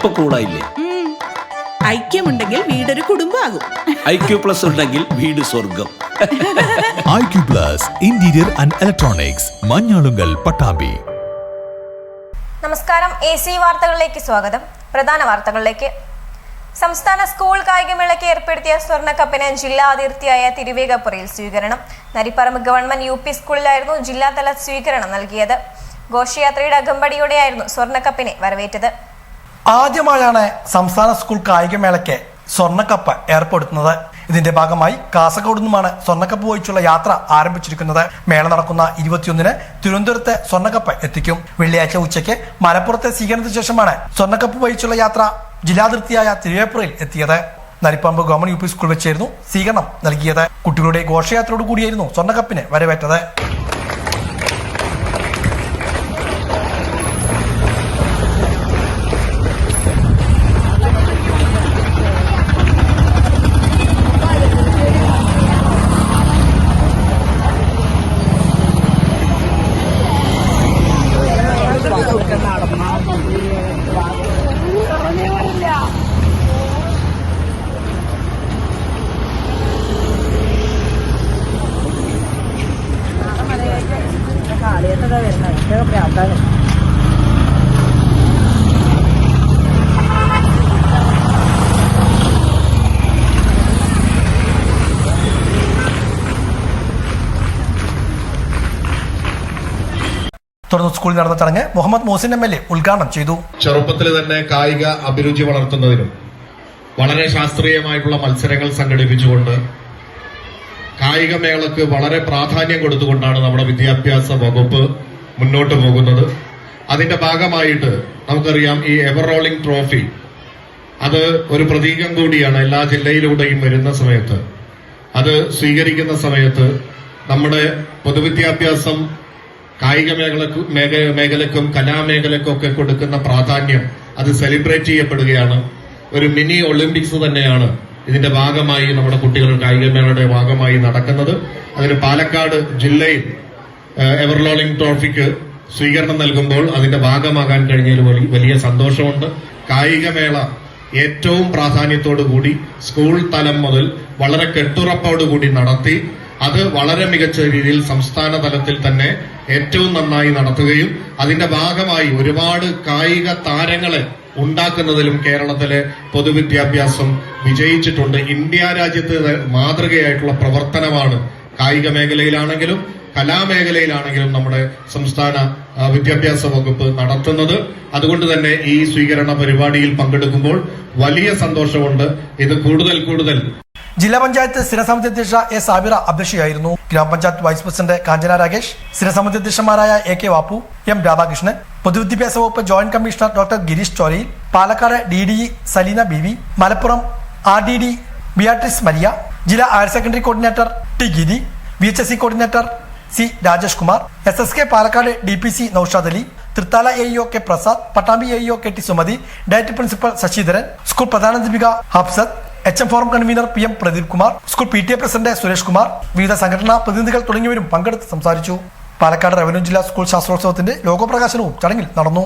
ഇപ്പൊ കൂളായില്ലേ ഐക്യമുണ്ടെങ്കിൽ വീടൊരു കുടുംബമാകും. ഐക്യു ക്യു പ്ലസ് ഉണ്ടെങ്കിൽ വീട് സ്വർഗം. IQ Q plus interior and electronics Manjalunkal Pattambi. നമസ്കാരം എ സി വാർത്തകളിലേക്ക് സ്വാഗതം. പ്രധാന വാർത്തകളിലേക്ക്. സംസ്ഥാന സ്കൂൾ കായികമേളയ്ക്ക് ഏർപ്പെടുത്തിയ സ്വർണക്കപ്പിന് ജില്ലാ അതിർത്തിയായ തിരുവേഗപ്പുറയിൽ സ്വീകരണം. നരിപ്പറമ്പ് ഗവൺമെന്റ് യു പി സ്കൂളിലായിരുന്നു ജില്ലാതല സ്വീകരണം നൽകിയത്. ഘോഷയാത്രയുടെ അകമ്പടിയോടെയായിരുന്നു സ്വർണക്കപ്പിനെ വരവേറ്റത്. ആദ്യമായാണ് സംസ്ഥാന സ്കൂൾ കായികമേളയ്ക്ക് സ്വർണക്കപ്പ് ഏർപ്പെടുത്തുന്നത്. ഇതിന്റെ ഭാഗമായി കാസർഗോഡ് നിന്നുമാണ് സ്വർണക്കപ്പ് വഹിച്ചുള്ള യാത്ര ആരംഭിച്ചിരിക്കുന്നത്. മേള നടക്കുന്ന ഇരുപത്തിയൊന്നിന് തിരുവനന്തപുരത്ത് സ്വർണക്കപ്പ് എത്തിക്കും. വെള്ളിയാഴ്ച ഉച്ചയ്ക്ക് മലപ്പുറത്തെ സ്വീകരണത്തിന് ശേഷമാണ് സ്വർണക്കപ്പ് വഹിച്ചുള്ള യാത്ര ജില്ലാതിർത്തിയായ തിരുവേപ്പുറയിൽ എത്തിയത്. നരിപ്പാമ്പ് ഗവൺമെന്റ് യു പി സ്കൂൾ വെച്ചായിരുന്നു സ്വീകരണം നൽകിയത്. കുട്ടികളുടെ ഘോഷയാത്രയോട് കൂടിയായിരുന്നു സ്വർണക്കപ്പിന് വരവേറ്റത്. തുടർന്ന് സ്കൂളിൽ നടന്ന ചടങ്ങ് Muhammad Mohsin M L A ഉദ്ഘാടനം ചെയ്തു. ചെറുപ്പത്തിൽ തന്നെ കായിക അഭിരുചി വളർത്തുന്നതിനും വളരെ ശാസ്ത്രീയമായിട്ടുള്ള മത്സരങ്ങൾ സംഘടിപ്പിച്ചുകൊണ്ട് കായിക മേളക്ക് വളരെ പ്രാധാന്യം കൊടുത്തുകൊണ്ടാണ് നമ്മുടെ വിദ്യാഭ്യാസ വകുപ്പ് മുന്നോട്ട് പോകുന്നത്. അതിന്റെ ഭാഗമായിട്ട് നമുക്കറിയാം ഈ എവർ റോളിംഗ് ട്രോഫി അത് ഒരു പ്രതീകം കൂടിയാണ് എല്ലാ ജില്ലയിലൂടെയും വരുന്ന സമയത്ത്. അത് സ്വീകരിക്കുന്ന സമയത്ത് നമ്മുടെ പൊതുവിദ്യാഭ്യാസം കായിക മേഖലക്കും മേഖ- മേഖലക്കും കലാമേഖലക്കും ഒക്കെ കൊടുക്കുന്ന പ്രാധാന്യം അത് സെലിബ്രേറ്റ് ചെയ്യപ്പെടുകയാണ്. ഒരു മിനി ഒളിമ്പിക്സ് തന്നെയാണ് ഇതിന്റെ ഭാഗമായി നമ്മുടെ കുട്ടികൾ കായികമേളയുടെ ഭാഗമായി നടക്കുന്നത്. അതിന് പാലക്കാട് ജില്ലയിൽ എവർലോളിംഗ് ട്രോഫിക്ക് സ്വീകരണം നൽകുമ്പോൾ അതിന്റെ ഭാഗമാകാൻ കഴിഞ്ഞതിൽ വലിയ സന്തോഷമുണ്ട്. കായികമേള ഏറ്റവും പ്രാധാന്യത്തോടു കൂടി സ്കൂൾ തലം മുതൽ വളരെ കെട്ടുറപ്പോടുകൂടി നടത്തി. അത് വളരെ മികച്ച രീതിയിൽ സംസ്ഥാന തലത്തിൽ തന്നെ ഏറ്റവും നന്നായി നടത്തുകയും അതിന്റെ ഭാഗമായി ഒരുപാട് കായിക താരങ്ങളെ ഉണ്ടാക്കുന്നതിലും കേരളത്തിലെ പൊതുവിദ്യാഭ്യാസം വിജയിച്ചിട്ടുണ്ട്. ഇന്ത്യ രാജ്യത്ത് മാതൃകയായിട്ടുള്ള പ്രവർത്തനമാണ് കായിക മേഖലയിലാണെങ്കിലും കലാമേഖലയിലാണെങ്കിലും നമ്മുടെ സംസ്ഥാന വിദ്യാഭ്യാസ വകുപ്പ് നടത്തുന്നത്. അതുകൊണ്ട് തന്നെ ഈ സ്വീകരണ പരിപാടിയിൽ പങ്കെടുക്കുമ്പോൾ വലിയ സന്തോഷമുണ്ട്. ഇത് കൂടുതൽ കൂടുതൽ. ജില്ലാ പഞ്ചായത്ത് സ്ഥിരസമിതി അധ്യക്ഷ എ സാബിറ അധ്യക്ഷയായിരുന്നു. ഗ്രാമപഞ്ചായത്ത് വൈസ് പ്രസിഡന്റ് കാഞ്ചന രാകേഷ് സ്ഥിരസമിതി അധ്യക്ഷന്മാരായ A K Vappu M Radhakrishnan പൊതുവിദ്യാഭ്യാസ വകുപ്പ് joint commissioner doctor Girish Cholayil Palakkad D D Salina B V Malappuram R D D Beatrice Maria ജില്ലാ higher secondary coordinator T Giri V H S C coordinator C Rajesh Kumar S S K Palakkad D P C Naushad Ali Thrithala A EO K Prasad Pattambi A EO K T Sumathi DIET principal Sasidharan school പ്രധാനാധ്യാപിക Hafsath H M forum convener P M Pradeep Kumar school P T A president Suresh Kumar വിവിധ സംഘടനാ പ്രതിനിധികൾ തുടങ്ങിയവരും പങ്കെടുത്ത് സംസാരിച്ചു. Palakkad revenue ജില്ലാ school ശാസ്ത്രോത്സവത്തിന്റെ logo പ്രകാശനവും ചടങ്ങിൽ നടന്നു.